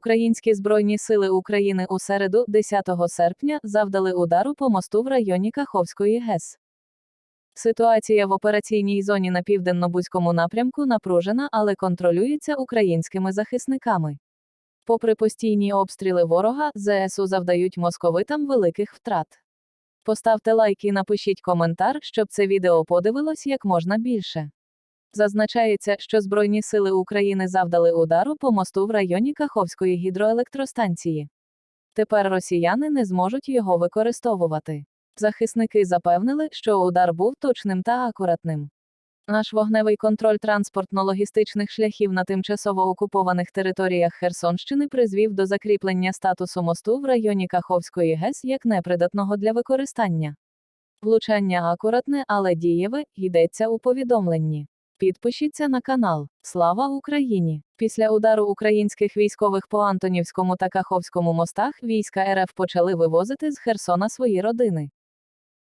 Українські збройні сили України у середу, 10 серпня, завдали удару по мосту в районі Каховської ГЕС. Ситуація в операційній зоні на південно-бузькому напрямку напружена, але контролюється українськими захисниками. Попри постійні обстріли ворога, ЗСУ завдають московитам великих втрат. Поставте лайк і напишіть коментар, щоб це відео подивилось як можна більше. Зазначається, що Збройні сили України завдали удару по мосту в районі Каховської гідроелектростанції. Тепер росіяни не зможуть його використовувати. Захисники запевнили, що удар був точним та акуратним. Наш вогневий контроль транспортно-логістичних шляхів на тимчасово окупованих територіях Херсонщини призвів до закріплення статусу мосту в районі Каховської ГЕС як непридатного для використання. Влучання акуратне, але дієве, йдеться у повідомленні. Підпишіться на канал. Слава Україні! Після удару українських військових по Антонівському та Каховському мостах війська РФ почали вивозити з Херсона свої родини.